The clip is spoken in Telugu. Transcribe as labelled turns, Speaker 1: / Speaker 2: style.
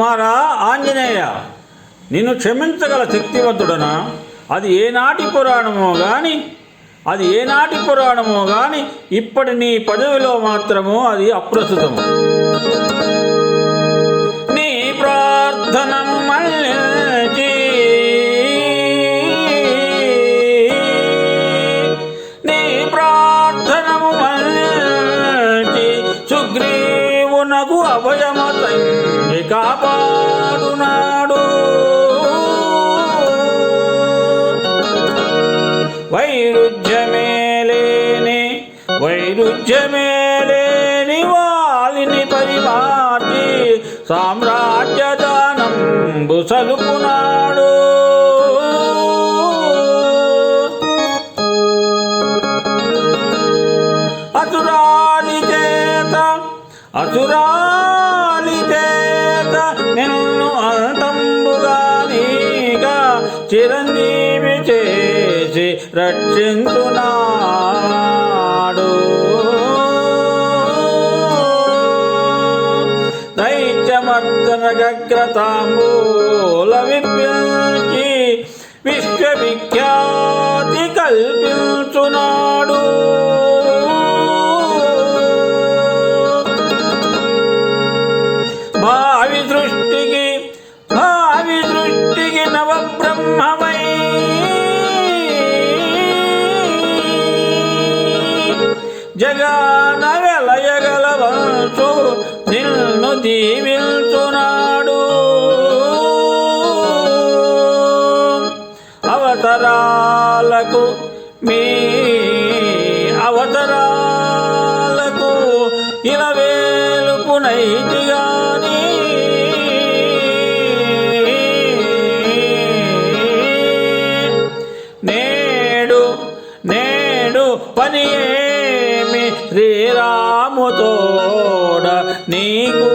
Speaker 1: కుమారా ఆంజనేయ నిన్ను క్షమించగల శక్తివంతుడనా? అది ఏనాటి పురాణమో గాని అది ఏనాటి పురాణమో గాని ఇప్పటి నీ పదవిలో మాత్రము అది అప్రస్తుతము. నీ ప్రార్థన మళ్ళీ నీ ప్రార్థనము మళ్ళీ సుగ్రీవునకు కాపాడునాడు. వైరుధ్యమేలేని వైరుధ్యమేలేని వాలిని పరిపాటి సామ్రాజ్యదానం బుసలుపునాడు అసురాని చేత అసురా నిన్ను అంతంబుగా నీగా చిరంజీవి చేసి రక్షించునాడు. దైత్యమర్దన గగ్రతాంబూల విప్పించి విశ్వవిఖ్యాతి కల్పించునా దృష్టికి నవబ్రహ్మమై జగాన నిన్ను దీవిల్చునాడు అవతరాలకు మీ అవతరాలకు ఇలవేలుపునైతి గాని పని ఏమి శ్రీరాముతోడ నీకు